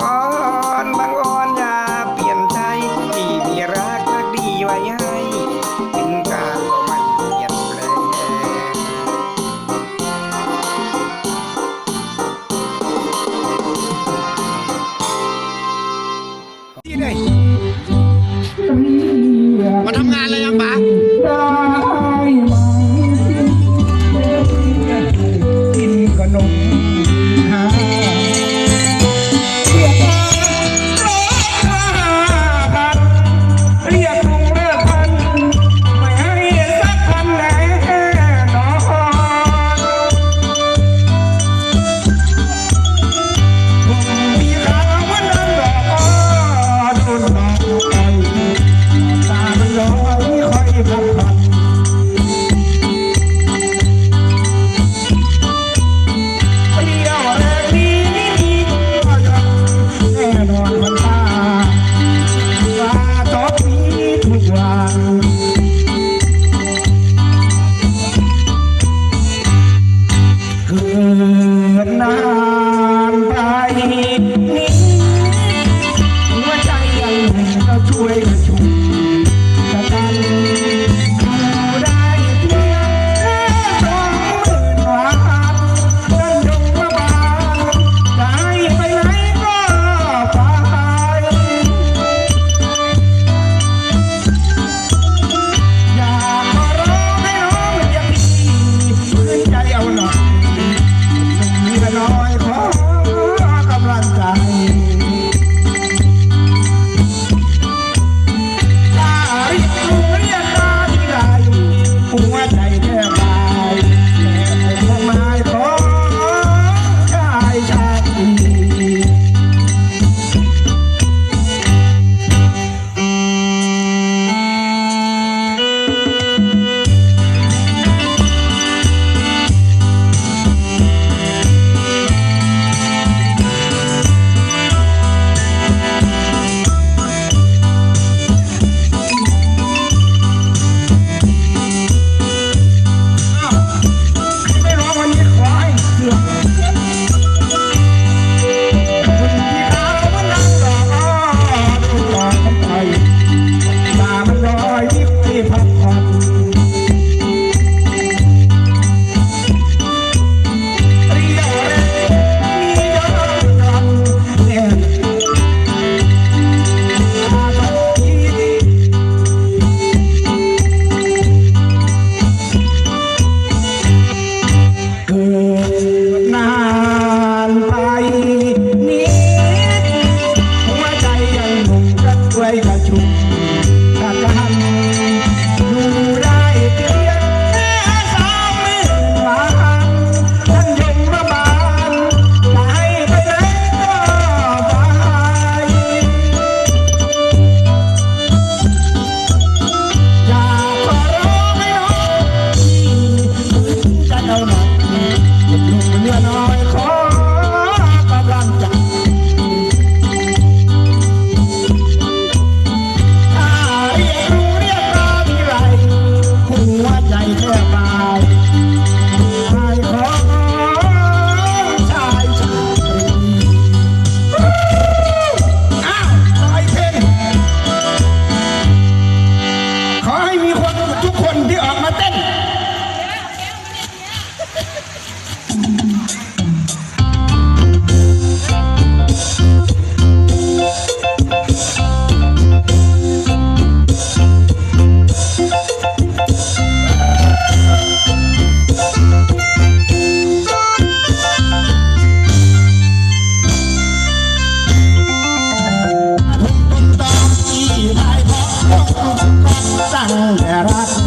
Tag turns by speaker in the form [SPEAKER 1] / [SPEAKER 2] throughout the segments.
[SPEAKER 1] God. sarangaraca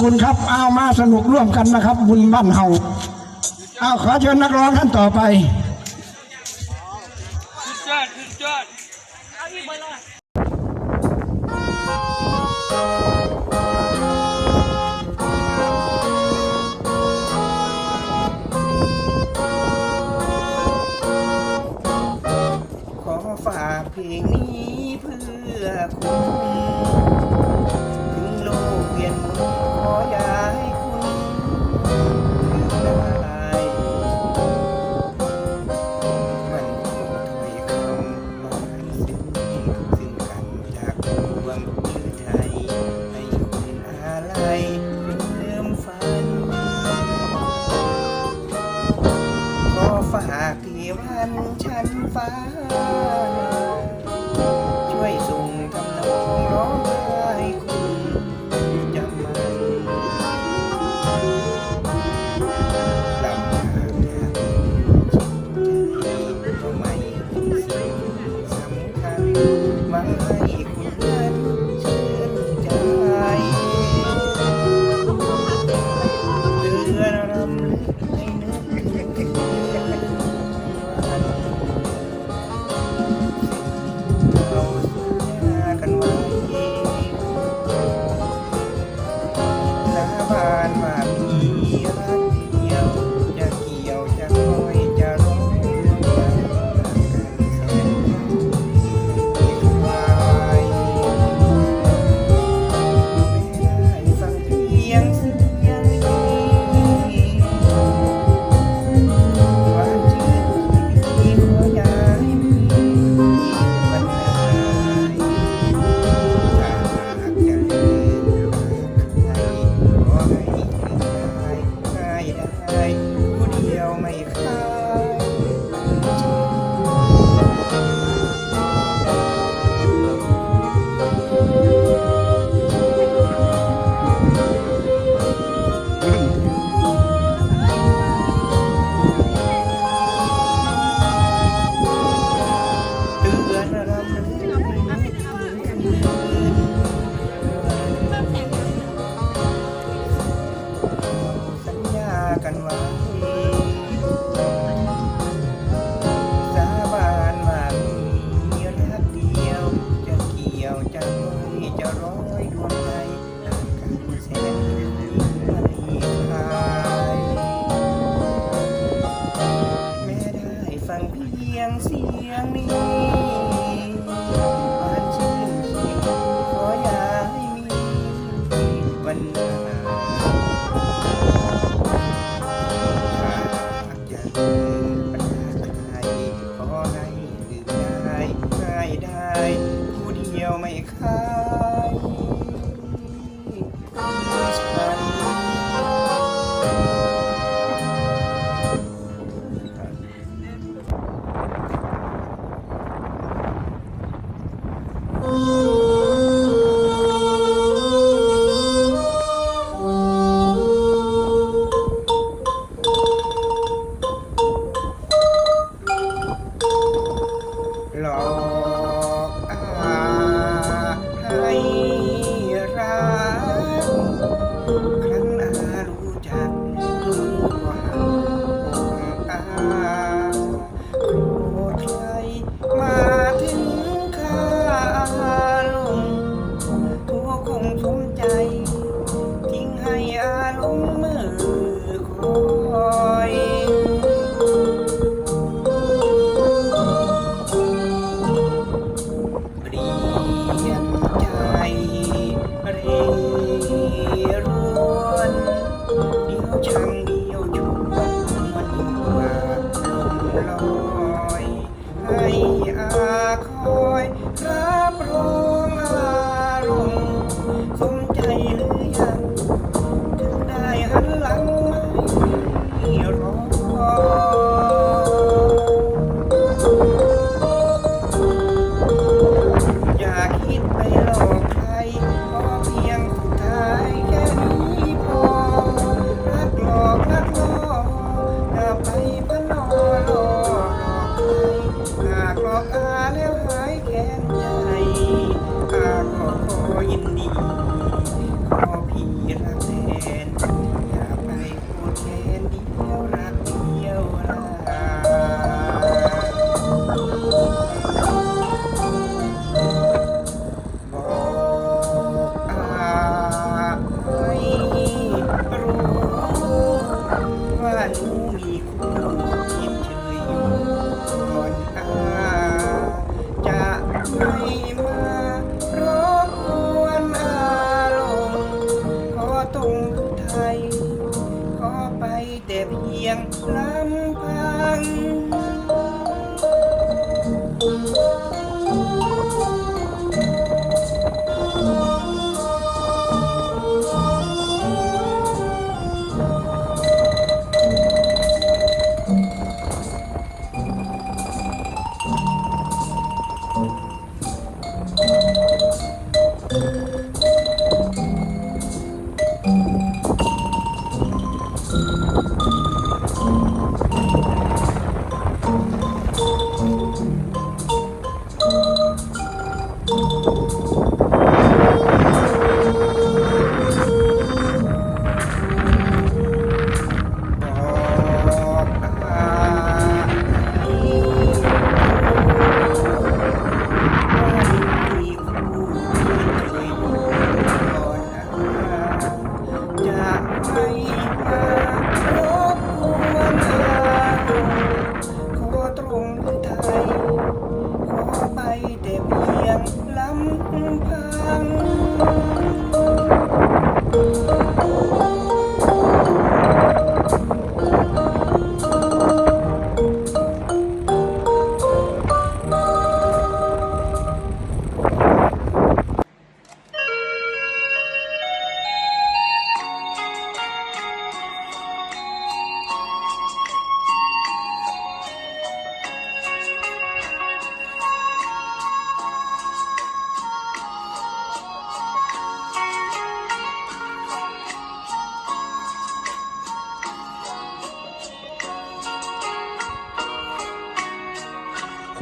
[SPEAKER 1] คุณครับเอามาสนุกร่วมกันนะครับ บุญบ้านเฮาเอาขอเชิญนักร้องท่านต่อไป
[SPEAKER 2] happy.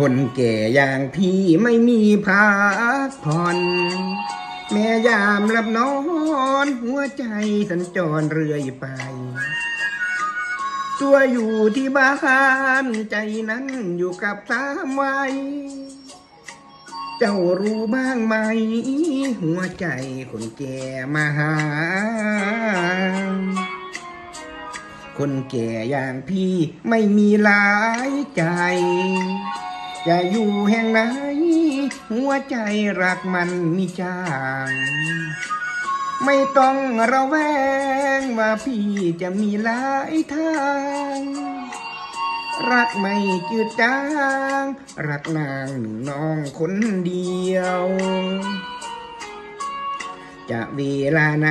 [SPEAKER 2] คนแก่
[SPEAKER 1] อย่างพี่ไม่มีพักผ่อน แม่ยามหลับนอน หัวใจสัญจรเรื่อยไป ตัวอยู่ที่บ้านใจนั้นอยู่กับสามวัยเจ้ารู้บ้างไหม หัวใจคนแก่มาหา คนแก่อย่างพี่ไม่มีหลายใจ จะอยู่แห่งไหน หัวใจรักมันมีจาง ไม่ต้องระแวงว่าพี่จะมีหลายทาง รักไม่จืดจาง รักนางหนึ่งน้องคนเดียว จะเวลาไหน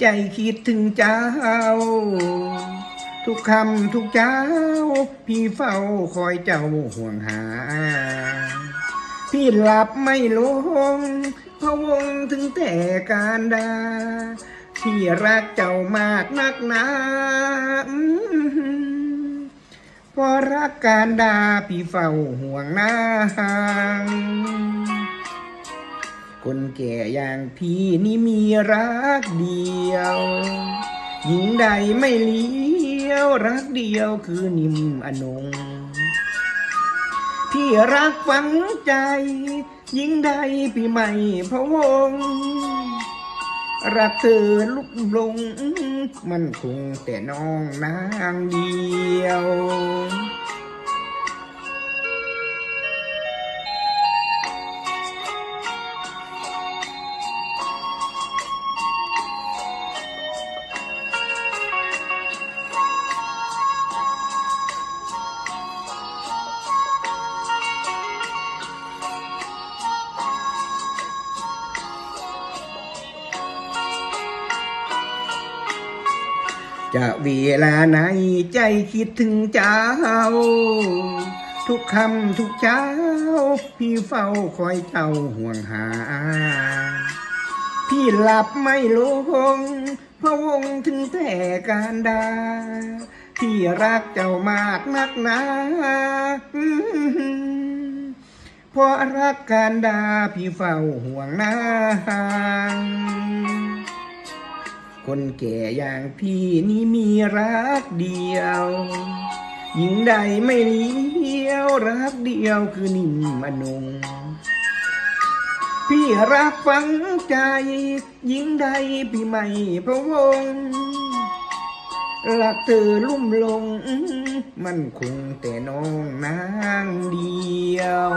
[SPEAKER 1] ใจคิดถึงเจ้า ทุกคำทุกเจ้า พี่เฝ้าคอยเจ้าห่วงหา พี่หลับไม่ลงพะวงถึงแต่การดา พี่รักเจ้ามากนักหนาพอรักการดาพี่เฝ้าห่วงนางคนแก่อย่างพี่นี่มีรักเดียว หญิงใดไม่เลี้ยว รักเดียวคือนิ่มอนง พี่รักฝังใจ หญิงใดพี่ไม่พะวง รักเธอลุกลง มันคงแต่น้องนางเดียว จะเวลาไหนใจคิดถึงเจ้า ทุกคำทุกเจ้า พี่เฝ้าคอยเจ้าห่วงหา พี่หลับไม่ลงพะวงถึงแต่การดา พี่รักเจ้ามากนักนาเพราะรักการดาพี่เฝ้าห่วงนาง คนแก่อย่างพี่นี่มีรักเดียว หญิงใดไม่เลี้ยวรักเดียวคือนิ่มอนง พี่รักฝังใจ หญิงใดพี่ไม่พะวงรักเธอลุ่มลง มันคงแต่น้องนางเดียว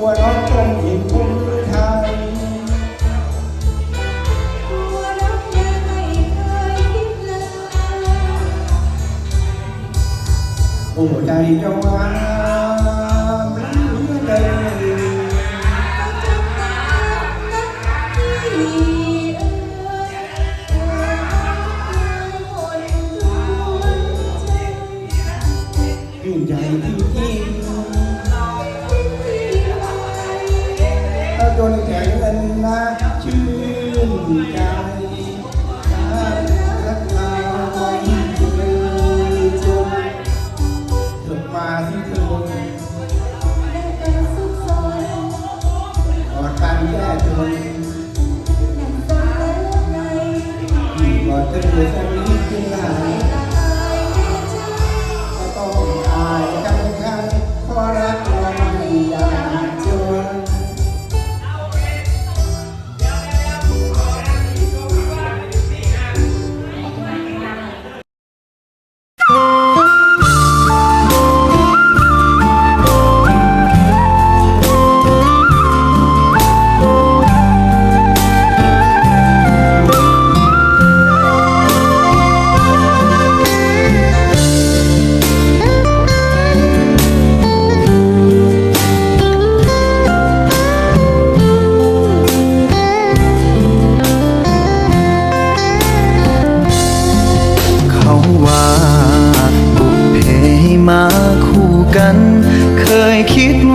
[SPEAKER 1] หัวเราะ กอดเธอสักนิดที่ไหนก็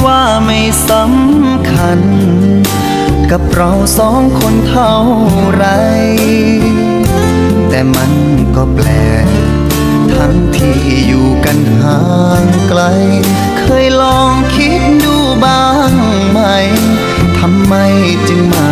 [SPEAKER 2] ว่าไม่สำคัญ กับเราสองคนเท่าไร แต่มันก็แปลกทั้งที่อยู่กันห่างไกล เคยลองคิดดูบ้างไหมทำไมจึงมา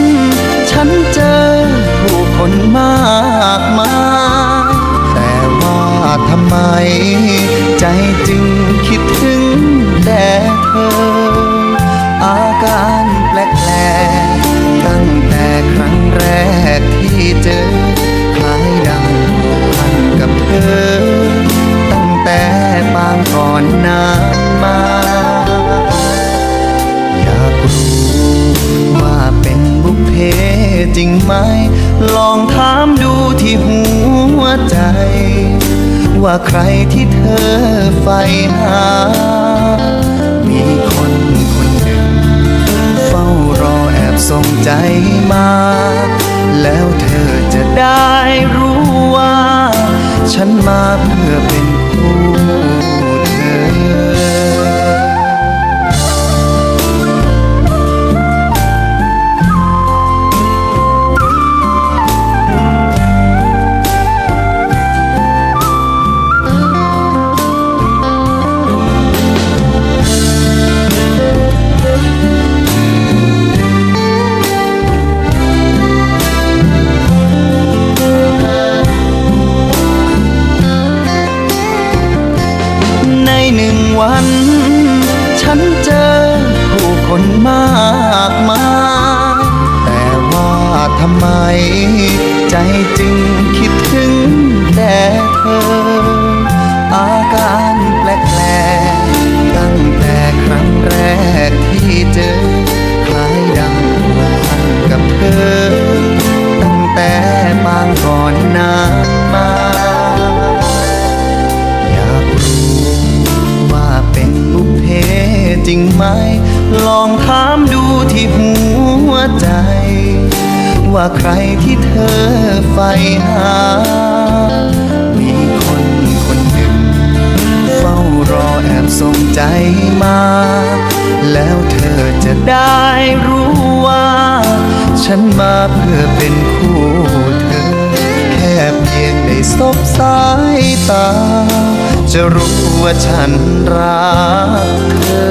[SPEAKER 2] ว่าใครที่เธอใฝ่หา มีคนคนหนึ่ง เฝ้ารอแอบส่งใจมา แล้วเธอจะได้รู้ว่า ฉันมาเพื่อเป็นคู่เธอ แค่เพียงได้สบสายตา จะรู้ว่าฉันรักเธอ